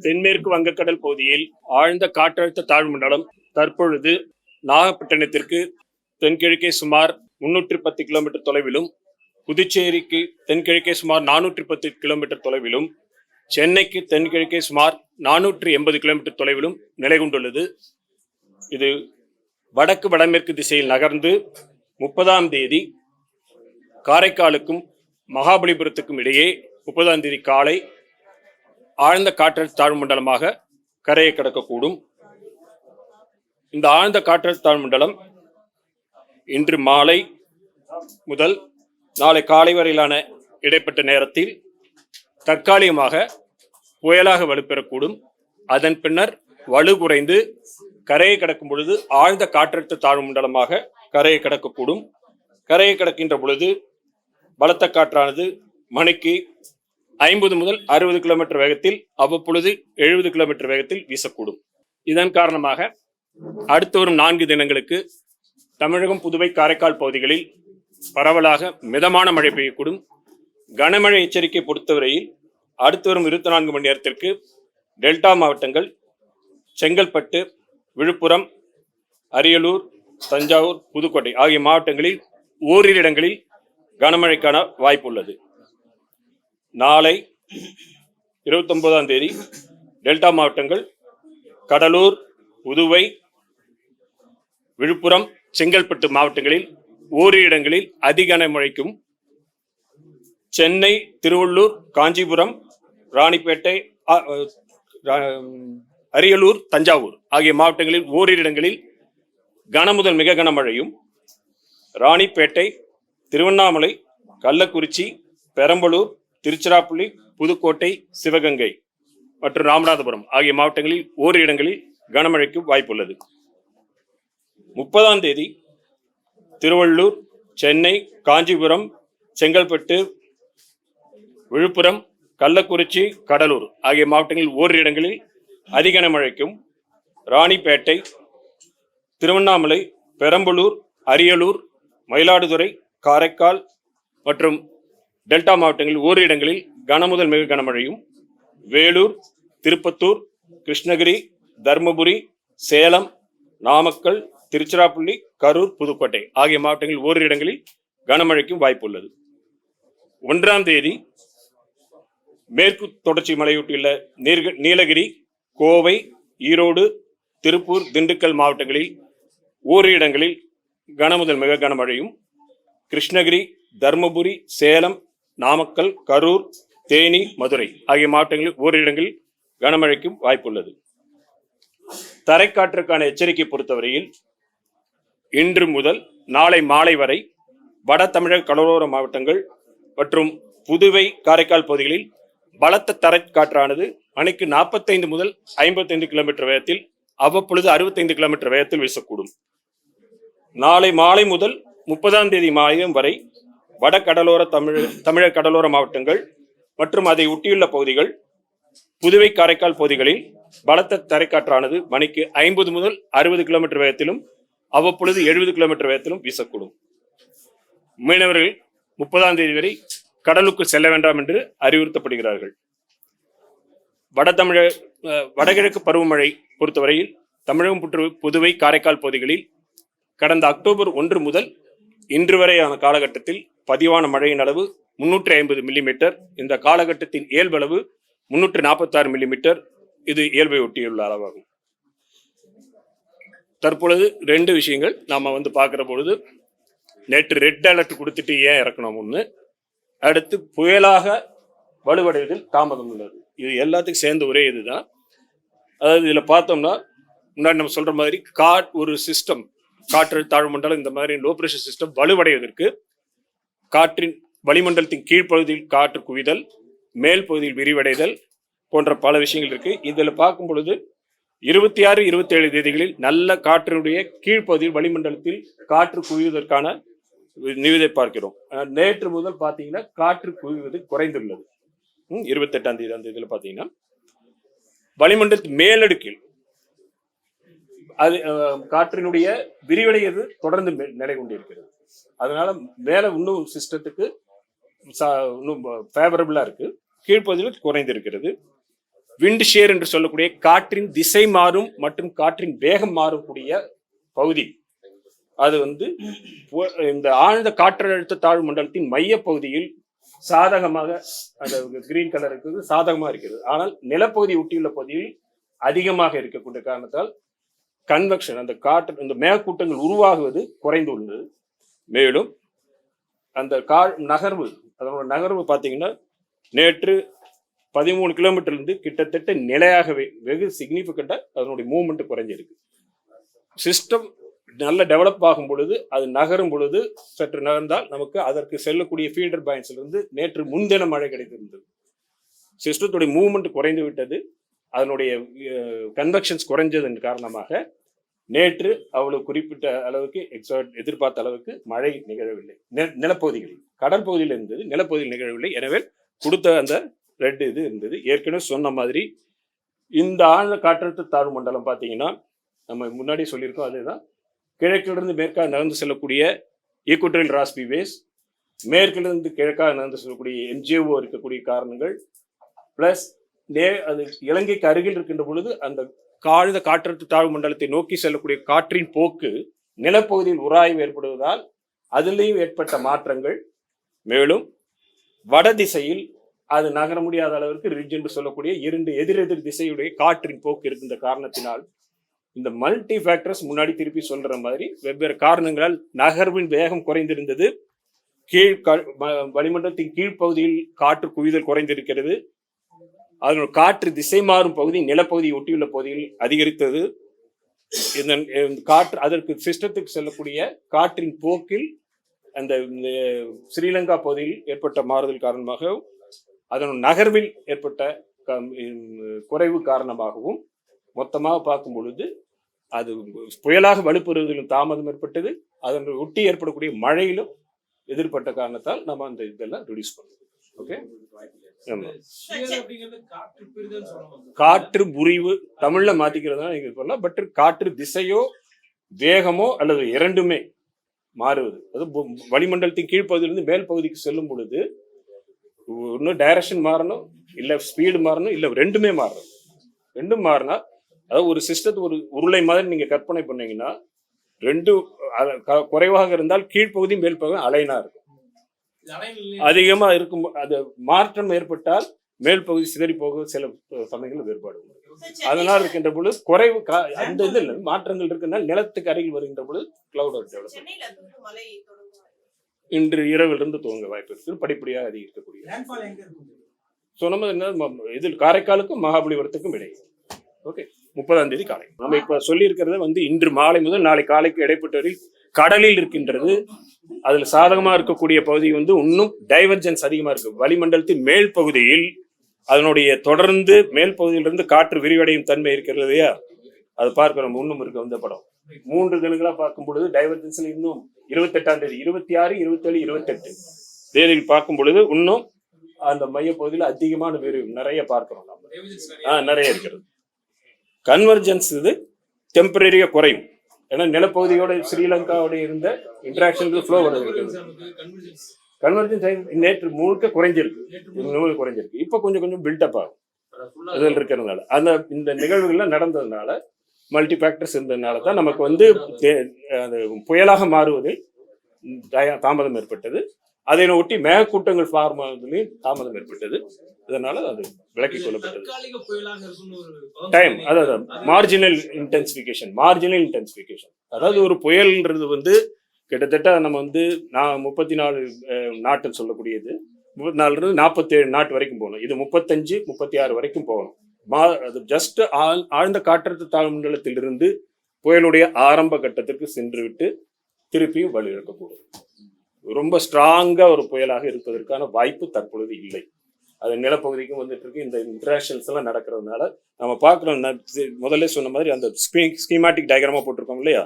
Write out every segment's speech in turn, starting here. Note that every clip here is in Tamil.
தென்மேற்கு வங்கக்கடல் பகுதியில் ஆழ்ந்த காற்றழுத்த தாழ்வு மண்டலம் தற்பொழுது நாகப்பட்டினத்திற்கு தென்கிழக்கே சுமார் முன்னூற்றி பத்து கிலோமீட்டர் தொலைவிலும் புதுச்சேரிக்கு தென்கிழக்கே சுமார் நானூற்றி பத்து கிலோமீட்டர் தொலைவிலும் சென்னைக்கு தென்கிழக்கே சுமார் நானூற்றி எண்பது கிலோமீட்டர் தொலைவிலும் நிலை கொண்டுள்ளது. இது வடக்கு வடமேற்கு திசையில் நகர்ந்து முப்பதாம் தேதி காரைக்காலுக்கும் மகாபலிபுரத்துக்கும் இடையே முப்பதாம் தேதி காலை ஆழ்ந்த காற்றழுத்த தாழ்வு மண்டலமாக கரையை கடக்கக்கூடும். இந்த ஆழ்ந்த காற்றழுத்த தாழ்வு மண்டலம் இன்று மாலை முதல் நாளை காலை வரையிலான இடைப்பட்ட நேரத்தில் தற்காலிகமாக புயலாக வலுப்பெறக்கூடும். அதன் பின்னர் வலு குறைந்து கரையை கடக்கும் பொழுது ஆழ்ந்த காற்றழுத்த தாழ்வு மண்டலமாக கரையை கடக்கக்கூடும். கரையை கடக்கின்ற பொழுது பலத்த காற்றானது மணிக்கு ஐம்பது முதல் அறுபது கிலோமீட்டர் வேகத்தில் அவ்வப்பொழுது எழுபது கிலோமீட்டர் வேகத்தில் வீசக்கூடும். இதன் காரணமாக அடுத்து வரும் நான்கு தினங்களுக்கு தமிழகம் புதுவை காரைக்கால் பகுதிகளில் பரவலாக மிதமான மழை பெய்யக்கூடும். கனமழை எச்சரிக்கை பொறுத்தவரையில் அடுத்து வரும் இருபத்தி நான்கு மணி நேரத்திற்கு டெல்டா மாவட்டங்கள் செங்கல்பட்டு விழுப்புரம் அரியலூர் தஞ்சாவூர் புதுக்கோட்டை ஆகிய மாவட்டங்களில் ஓரிரு இடங்களில் கனமழைக்கான வாய்ப்பு உள்ளது. நாளை இருபத்தொன்பதாம் தேதி டெல்டா மாவட்டங்கள் கடலூர் புதுவை விழுப்புரம் செங்கல்பட்டு மாவட்டங்களில் ஓரிரு இடங்களில் அதிக மழைக்கும் சென்னை திருவள்ளூர் காஞ்சிபுரம் ராணிப்பேட்டை அரியலூர் தஞ்சாவூர் ஆகிய மாவட்டங்களில் ஓரிரு இடங்களில் கனமுதல் மிக கனமழையும் ராணிப்பேட்டை திருவண்ணாமலை கள்ளக்குறிச்சி பெரம்பலூர் திருச்சிராப்பள்ளி புதுக்கோட்டை சிவகங்கை மற்றும் ராமநாதபுரம் ஆகிய மாவட்டங்களில் ஓரிரு இடங்களில் கனமழைக்கு வாய்ப்புள்ளது. முப்பதாம் தேதி திருவள்ளூர் சென்னை காஞ்சிபுரம் செங்கல்பட்டு விழுப்புரம் கள்ளக்குறிச்சி கடலூர் ஆகிய மாவட்டங்களில் ஓரிரு இடங்களில் அதிக கனமழைக்கும் ராணிப்பேட்டை திருவண்ணாமலை பெரம்பலூர் அரியலூர் மயிலாடுதுறை காரைக்கால் மற்றும் டெல்டா மாவட்டங்களில் ஓரிரு இடங்களில் கனமுதல் மிக கனமழையும் வேலூர் திருப்பத்தூர் கிருஷ்ணகிரி தருமபுரி சேலம் நாமக்கல் திருச்சிராப்பள்ளி கரூர் புதுக்கோட்டை ஆகிய மாவட்டங்களில் ஓரிரு இடங்களில் கனமழைக்கும் வாய்ப்பு உள்ளது. ஒன்றாம் தேதி மேற்கு தொடர்ச்சி மலையொட்டியுள்ள நீர்க நீலகிரி கோவை ஈரோடு திருப்பூர் திண்டுக்கல் மாவட்டங்களில் ஓரிரு இடங்களில் கனமுதல் மிக கனமழையும் கிருஷ்ணகிரி தருமபுரி சேலம் நாமக்கல் கரூர் தேனி மதுரை ஆகிய மாவட்டங்களில் ஓரிடங்களில் கனமழைக்கும் வாய்ப்புள்ளது. தரைக்காற்றுக்கான எச்சரிக்கை பொறுத்தவரையில் இன்று முதல் நாளை மாலை வரை வட தமிழக கடலோர மாவட்டங்கள் மற்றும் புதுவை காரைக்கால் பகுதிகளில் பலத்த தரைக்காற்றானது மணிக்கு நாற்பத்தைந்து முதல் ஐம்பத்தைந்து கிலோமீட்டர் வேகத்தில் அவ்வப்பொழுது அறுபத்தைந்து கிலோமீட்டர் வேகத்தில் வீசக்கூடும். நாளை மாலை முதல் முப்பதாம் தேதி மாயம் வரை வட கடலோர தமிழ் தமிழக கடலோர மாவட்டங்கள் மற்றும் அதை ஒட்டியுள்ள பகுதிகள் புதுவை காரைக்கால் பகுதிகளில் பலத்த தரைக்காற்றானது மணிக்கு ஐம்பது முதல் அறுபது கிலோமீட்டர் வேகத்திலும் அவ்வப்பொழுது எழுபது கிலோமீட்டர் வேகத்திலும் வீசக்கூடும். மீனவர்கள் முப்பதாம் தேதி வரை கடலுக்கு செல்ல வேண்டாம் என்று அறிவுறுத்தப்படுகிறார்கள். வட தமிழக வடகிழக்கு பருவமழை பொறுத்தவரையில் தமிழகம் புற்று- புதுவை காரைக்கால் பகுதிகளில் கடந்த அக்டோபர் ஒன்று முதல் இன்று வரையான காலகட்டத்தில் பதிவான மழையின் அளவு முன்னூற்றி ஐம்பது மில்லிமீட்டர் இந்த காலகட்டத்தின் இயல்பளவு முன்னூற்றி நாற்பத்தாறு மில்லிமீட்டர் இது இயல்பை ஒட்டியுள்ள அளவாகும். தற்பொழுது ரெண்டு விஷயங்கள் நாம் வந்து பார்க்குற பொழுது நேற்று ரெட் அலர்ட் கொடுத்துட்டு ஏன் இறக்கணும் ஒன்று அடுத்து புயலாக வலுவடைவதில் தாமதம் உள்ளது. இது எல்லாத்துக்கும் சேர்ந்த ஒரே இதுதான். அதாவது இதில் பார்த்தோம்னா முன்னாடி நம்ம சொல்கிற மாதிரி காட் ஒரு சிஸ்டம் காற்று தாழ்வு மண்டலம் இந்த மாதிரி லோ ப்ரெஷர் சிஸ்டம் வலுவடைவதற்கு காற்றின் வளிமண்டலத்தின் கீழ்ப்பகுதியில் காற்று குவிதல் மேல் பகுதியில் விரிவடைதல் போன்ற பல விஷயங்கள் இருக்கு. இதில் பார்க்கும் பொழுது இருபத்தி ஆறு இருபத்தி ஏழு தேதிகளில் நல்ல காற்றினுடைய கீழ்ப்பகுதியில் வளிமண்டலத்தில் காற்று குவிவதற்கான நிவிதை பார்க்கிறோம். நேற்று முதல் பார்த்தீங்கன்னா காற்று குவிவது குறைந்துள்ளது. ம், இருபத்தெட்டாம் தேதி அந்த இதில் பார்த்தீங்கன்னா வளிமண்டலத்தின் மேலடுக்கில் அது காற்றினுடைய விரிவடைகிறது தொடர்ந்து நிலை கொண்டிருக்கிறது அதனால மேல இன்னும் சிஸ்டத்துக்கு இன்னும் ஃபேவரபிளா இருக்கு. கீழ்ப்பகுதியில் குறைந்திருக்கிறது. விண்ட் ஷேர் என்று சொல்லக்கூடிய காற்றின் திசை மாறும் மற்றும் காற்றின் வேகம் மாறக்கூடிய பகுதி. அது வந்து இந்த ஆழ்ந்த காற்றழுத்த தாழ்வு மண்டலத்தின் மைய பகுதியில் சாதகமாக அந்த கிரீன் கலர் இருக்கிறது சாதகமாக இருக்கிறது. ஆனால் நிலப்பகுதி ஒட்டியுள்ள பகுதியில் அதிகமாக இருக்கக்கூடிய காரணத்தால் கன்வெக்ஷன் அந்த காற்று இந்த மேகக்கூட்டங்கள் உருவாகுவது குறைந்துள்ளது. மேலும் அந்த கா நகர்வு அதனோட நகர்வு பார்த்தீங்கன்னா நேற்று பதிமூணு கிலோமீட்டர்லேருந்து கிட்டத்தட்ட நிலையாகவே வெகு சிக்னிஃபிகண்ட்டாக அதனுடைய மூவ்மெண்ட் குறைஞ்சிருக்கு. சிஸ்டம் நல்ல டெவலப் ஆகும் பொழுது அது நகரும் பொழுது சற்று நகர்ந்தால் நமக்கு அதற்கு செல்லக்கூடிய ஃபீல்டர் பாயிண்ட்ஸ்லேருந்து நேற்று முன்தின மழை கிடைத்திருந்தது. சிஸ்டத்துடைய மூவ்மெண்ட் குறைந்து விட்டது அதனுடைய கன்வெக்ஷன்ஸ் குறைஞ்சதன் காரணமாக நேற்று அவ்வளவு குறிப்பிட்ட அளவுக்கு எக்ஸாட் எதிர்பார்த்த அளவுக்கு மழை நிகழவில்லை. நிலப்பகுதிகளில் கடல் பகுதியில் இருந்தது நிலப்பகுதியில் நிகழவில்லை. எனவே கொடுத்த அந்த ரெட் இது இருந்தது. ஏற்கனவே சொன்ன மாதிரி இந்த ஆழ்ந்த காற்றழுத்த தாழ்வு மண்டலம் பார்த்தீங்கன்னா நம்ம முன்னாடி சொல்லியிருக்கோம் அதுதான். கிழக்கிலிருந்து மேற்காக நகர்ந்து செல்லக்கூடிய ஈக்குவட்டரியல் ராஸ்பி வேஸ் மேற்கிலிருந்து கிழக்காக நகர்ந்து செல்லக்கூடிய என்ஜிஓ இருக்கக்கூடிய காரணங்கள் பிளஸ் நே அது இலங்கைக்கு அருகில் இருக்கின்ற பொழுது அந்த காழ்ந்த காற்றழுத்த தாழ்வு மண்டலத்தை நோக்கி செல்லக்கூடிய காற்றின் போக்கு நிலப்பகுதியில் உராய்வு ஏற்படுவதால் அதிலேயும் ஏற்பட்ட மாற்றங்கள். மேலும் வட திசையில் அது நகர முடியாத அளவிற்கு ரிட்ஜ் என்று சொல்லக்கூடிய இரண்டு எதிரெதிர் திசையுடைய காற்றின் போக்கு இருக்கின்ற காரணத்தினால் இந்த மல்டி ஃபேக்டர்ஸ் முன்னாடி திருப்பி சொல்ற மாதிரி வெவ்வேறு காரணங்களால் நகர்வின் வேகம் குறைந்திருந்தது. கீழ் க- வளிமண்டலத்தின் கீழ்ப்பகுதியில் காற்று குவிதல் குறைந்திருக்கிறது. அதனோட காற்று திசை மாறும் பகுதி நிலப்பகுதியை ஒட்டியுள்ள பகுதியில் அதிகரித்தது. இந்த காற்று அதற்கு சிஸ்டத்துக்கு செல்லக்கூடிய காற்றின் போக்கில் அந்த ஸ்ரீலங்கா பகுதியில் ஏற்பட்ட மாறுதல் காரணமாக அதன் நகர்வில் ஏற்பட்ட க- குறைவு காரணமாகவும் மொத்தமாக பார்க்கும் பொழுது அது புயலாக வலுப்பெறுவதிலும் தாமதம் ஏற்பட்டது. அதன் ஒட்டி ஏற்படக்கூடிய மழையிலும் எதிர்பட்ட காரணத்தால் நம்ம அந்த இதெல்லாம் ரிடியூஸ் பண்ணுவோம் ஓகே காற்று புரிவு தமிழ்ல மாத்திக்கிறதா நீங்க சொல்லலாம் பட் காற்று திசையோ வேகமோ அல்லது இரண்டுமே மாறுவது. அது வளிமண்டலத்தின் கீழ்ப்பகுதியிலிருந்து மேல் பகுதிக்கு செல்லும் பொழுது இன்னும் டைரக்ஷன் மாறணும் இல்லை ஸ்பீடு மாறணும் இல்லை ரெண்டுமே மாறணும். ரெண்டும் மாறினா அதாவது ஒரு சிஸ்டத்தை ஒரு உருளை மாதிரி நீங்கள் கற்பனை பண்ணீங்கன்னா ரெண்டு க- குறைவாக இருந்தால் கீழ்ப்பகுதி மேல் பகுதி அலைனா இருக்கும். அதிகமா இருக்கும் அது மாற்றம் ஏற்பட்டால் மேல் பகுதி சிதறி போக சில சமயங்கள் வேறுபாடு. அதனால் இருக்கின்ற பொழுது குறைவு அந்த இது இல்லை மாற்றங்கள் இருக்குன்னா நிலத்துக்கு அருகில் வருகின்ற பொழுது கிளவுட் டெவலப் சென்னையில இருந்து மழை தொடங்கும் இன்று இரவிலிருந்து துவங்க வாய்ப்பு இருக்கு படிப்படியாக அதிகரிக்கக்கூடிய. ஸோ நம்ம என்ன இதில் காரைக்காலுக்கும் மகாபலிபுரத்துக்கும் இடையே. ஓகே முப்பதாம் தேதி காலை. நம்ம இப்ப சொல்லியிருக்கிறது வந்து இன்று மாலை முதல் நாளை காலைக்கு இடைப்பட்டவரில் கடலில் இருக்கின்றது. அதுல சாதகமா இருக்கக்கூடிய பகுதி வந்து இன்னும் டைவர்ஜென்ஸ் அதிகமா இருக்கு. வளிமண்டலத்தின் மேல் பகுதியில் அதனுடைய தொடர்ந்து மேல் பகுதியிலிருந்து காற்று விரிவடையும் தன்மை இருக்கிறது இல்லையா? அதை பார்க்கிறோம் இன்னும் இருக்கு அந்த படம். மூன்று தினங்களா பார்க்கும் பொழுது டைவர்ஜென்ஸ்ல இன்னும் இருபத்தெட்டாம் தேதி இருபத்தி ஆறு இருபத்தேழு இருபத்தெட்டு. தேதியில் பார்க்கும் பொழுது இன்னும் அந்த மைய பகுதியில் அதிகமான விரிவு நிறைய பார்க்கிறோம் நம்ம. நிறைய. நிறைய இருக்கிறது. கன்வர்ஜென்ஸ் இது டெம்பரரியா குறையும். ஏன்னா நிலப்பகுதியோட ஸ்ரீலங்காவோட இருந்த இன்ட்ராக்ஷன் ஃப்ளோ வருது கன்வர்ஜன் டைம் நேற்று முழுக்க குறைஞ்சிருக்கு. முழுக்க குறைஞ்சிருக்கு. இப்போ கொஞ்சம் கொஞ்சம் பில்டப் ஆகும். இதில் இருக்கிறதுனால. அந்த இந்த நிகழ்வுகள்லாம் நடந்ததுனால மல்டி ஃபேக்டர்ஸ் இருந்ததுனால தான் நமக்கு வந்து தே- அது புயலாக மாறுவதில் தாமதம் ஏற்பட்டது. அதை ஒட்டி மேகக்கூட்டங்கள் ஃபார்ம் ஆகுதுலேயும் தாமதம் ஏற்பட்டது. அதனால அது விலக்கிக் கொள்ளப்பட்டது. டைம் அதாவது மார்ஜினல் இன்டென்சிஃபிகேஷன் மார்ஜினல் இன்டென்சிஃபிகேஷன் அதாவது ஒரு புயல்ன்றது வந்து கிட்டத்தட்ட நம்ம வந்து நான் முப்பத்தி நாலு நாட்டுன்னு சொல்லக்கூடியது. முப்பத்தி நாலுலேருந்து நாற்பத்தேழு நாட்டு வரைக்கும் போகணும். இது முப்பத்தஞ்சு முப்பத்தி ஆறு வரைக்கும் போகணும். மா அது ஜஸ்ட் ஆழ் ஆழ்ந்த காற்றழுத்த தாழ்மண்டலத்திலிருந்து புயலுடைய ஆரம்ப கட்டத்திற்கு சென்று விட்டு திருப்பியும் வலுவிழக்கக்கூடும். ரொம்ப ஸ்ட்ராங்கா ஒரு புயலாக இருப்பதற்கான வாய்ப்பு தற்பொழுது இல்லை. அது நிலப்பகுதிக்கும் வந்துட்டு இருக்கு இந்த இன்டராக்ஷன்ஸ் எல்லாம் நடக்கிறதுனால நம்ம பார்க்குறோம். முதல்ல சொன்ன மாதிரி அந்த ஸ்கீமாட்டிக் டயக்ராமா போட்டிருக்கோம் இல்லையா?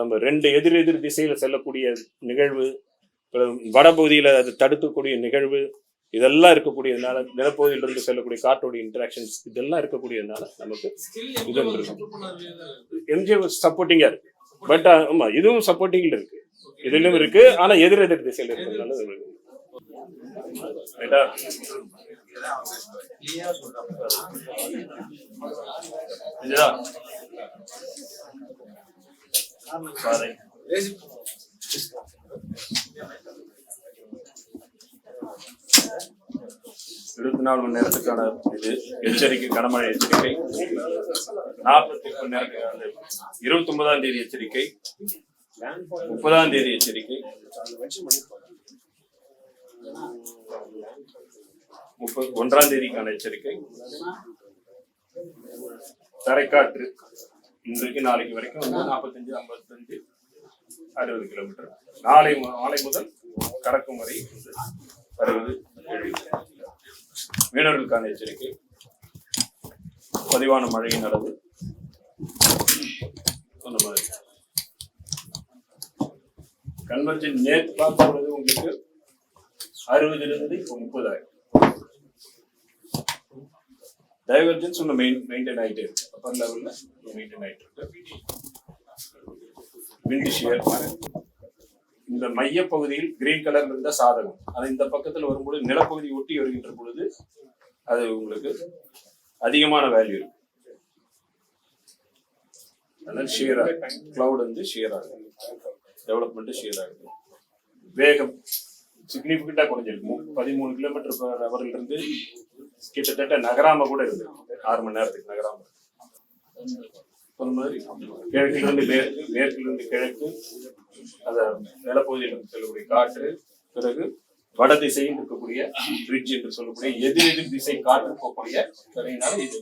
நம்ம ரெண்டு எதிர் எதிர் திசையில செல்லக்கூடிய நிகழ்வு வடபகுதியில அது தடுக்கக்கூடிய நிகழ்வு இதெல்லாம் இருக்கக்கூடியதுனால நிலப்பகுதியிலிருந்து செல்லக்கூடிய காற்றோடைய இன்டராக்ஷன்ஸ் இதெல்லாம் இருக்கக்கூடியதுனால நமக்கு இது எங்க ஒரு இருக்கு. பட் ஆமா இதுவும் சப்போர்ட்டிங்ல இருக்கு. இதுலயும் இருக்கு. ஆனா எதிர் எதிர் திசையில இருக்கிறதுனால. ரைட்டா? இருபத்தி நாலு மணி நேரத்துக்கான இது எச்சரிக்கை கனமழை எச்சரிக்கை. நாற்பத்தி மணி நேரத்துக்கான இருபத்தி ஒன்பதாம் தேதி எச்சரிக்கை. முப்பதாம் தேதி எச்சரிக்கை. முப்பது ஒன்றாம் தேதிக்கான எச்சரிக்கை. தரைக்காற்று இன்றைக்கு நாளைக்கு வரைக்கும் வந்து நாற்பத்தஞ்சு ஐம்பத்தஞ்சு அறுபது கிலோமீட்டர். நாளை மு- நாளை முதல் கடக்கும் வரை அறுபது மீனவர்களுக்கான எச்சரிக்கை. பதிவான மழையின் அளவு சொன்ன மாதிரி கன்வர்ஜன் நேற்று பார்த்த உங்களுக்கு அறுபதுலேருந்து இப்போ முப்பதாயிரம். டைவர்ஜன்ஸ் ஒன்று மெயின் மெயின்டைன் ஆகிட்டே இருக்கு. அப்பர் லெவலில் மெயின்டைன் ஆகிட்டு இருக்கு. விண்டு ஷியர் இந்த மையப்பகுதியில் கிரீன் கலர் இருந்தால் சாதகம். அது இந்த பக்கத்தில் வரும்பொழுது நிலப்பகுதி ஒட்டி வருகின்ற பொழுது அது உங்களுக்கு அதிகமான வேல்யூ இருக்கு. அதனால் ஷியர் கிளவுட் வந்து ஷியர் டெவலப்மெண்ட்டு டெவலப்மெண்ட் ஆகுது. வேகம் சிக்னிபிகண்டா குறைஞ்சிருக்கு. பதிமூணு கிலோமீட்டர் பர் ஹவர்ல இருந்து கிட்டத்தட்ட நகராம கூட இருக்கு. ஆறு மணி நேரத்துக்கு நகராம. சொன்ன மாதிரி கிழக்கிலிருந்து மேற்கு மேற்கிலிருந்து கிழக்கு அந்த நிலப்பகுதியில் செல்லக்கூடிய காற்று பிறகு வட திசையில் இருக்கக்கூடிய பிரிட்ஜ் என்று சொல்லக்கூடிய எதிர் எதிர் திசை காற்று போகக்கூடிய துறையினால இது